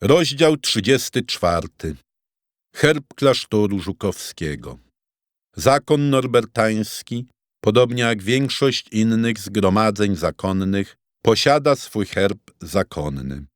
Rozdział 34. Herb klasztoru żukowskiego. Zakon norbertański, podobnie jak większość innych zgromadzeń zakonnych, posiada swój herb zakonny.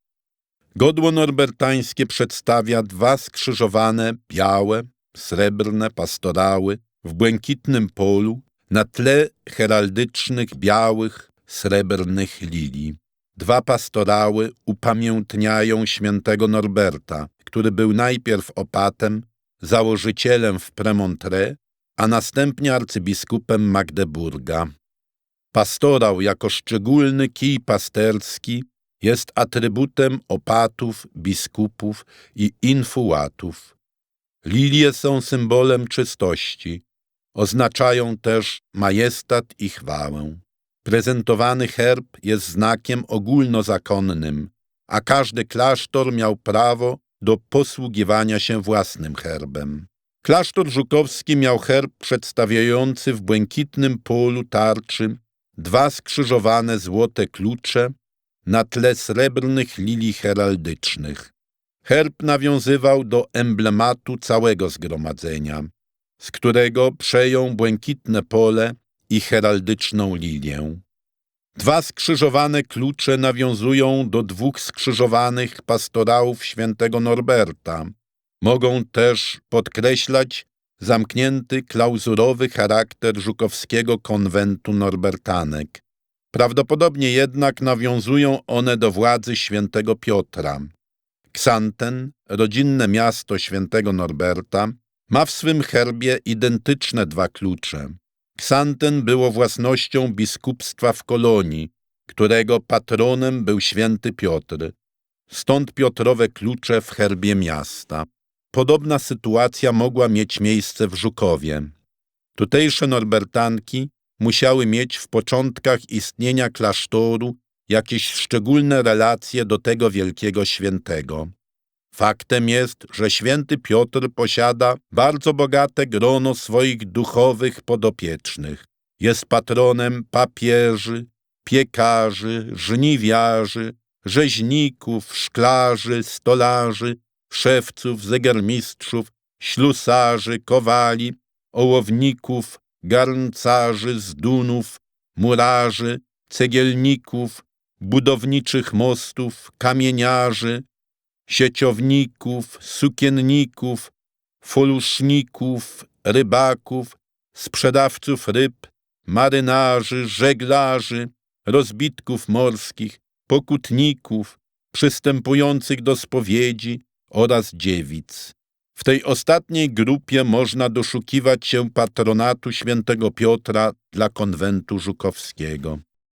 Godło norbertańskie przedstawia dwa skrzyżowane, białe, srebrne pastorały w błękitnym polu na tle heraldycznych, białych, srebrnych lilii. Dwa pastorały upamiętniają świętego Norberta, który był najpierw opatem, założycielem w Premontre, a następnie arcybiskupem Magdeburga. Pastorał jako szczególny kij pasterski jest atrybutem opatów, biskupów i infułatów. Lilie są symbolem czystości, oznaczają też majestat i chwałę. Prezentowany herb jest znakiem ogólnozakonnym, a każdy klasztor miał prawo do posługiwania się własnym herbem. Klasztor żukowski miał herb przedstawiający w błękitnym polu tarczy dwa skrzyżowane złote klucze na tle srebrnych lilii heraldycznych. Herb nawiązywał do emblematu całego zgromadzenia, z którego przejął błękitne pole i heraldyczną lilię. Dwa skrzyżowane klucze nawiązują do dwóch skrzyżowanych pastorałów świętego Norberta. Mogą też podkreślać zamknięty, klauzurowy charakter żukowskiego konwentu norbertanek. Prawdopodobnie jednak nawiązują one do władzy świętego Piotra. Ksanten, rodzinne miasto świętego Norberta, ma w swym herbie identyczne dwa klucze. Ksanten było własnością biskupstwa w Kolonii, którego patronem był święty Piotr. Stąd Piotrowe klucze w herbie miasta. Podobna sytuacja mogła mieć miejsce w Żukowie. Tutejsze norbertanki musiały mieć w początkach istnienia klasztoru jakieś szczególne relacje do tego wielkiego świętego. Faktem jest, że święty Piotr posiada bardzo bogate grono swoich duchowych podopiecznych. Jest patronem papieży, piekarzy, żniwiarzy, rzeźników, szklarzy, stolarzy, szewców, zegarmistrzów, ślusarzy, kowali, ołowników, garncarzy, zdunów, murarzy, cegielników, budowniczych mostów, kamieniarzy, sieciowników, sukienników, foluszników, rybaków, sprzedawców ryb, marynarzy, żeglarzy, rozbitków morskich, pokutników, przystępujących do spowiedzi oraz dziewic. W tej ostatniej grupie można doszukiwać się patronatu świętego Piotra dla konwentu żukowskiego.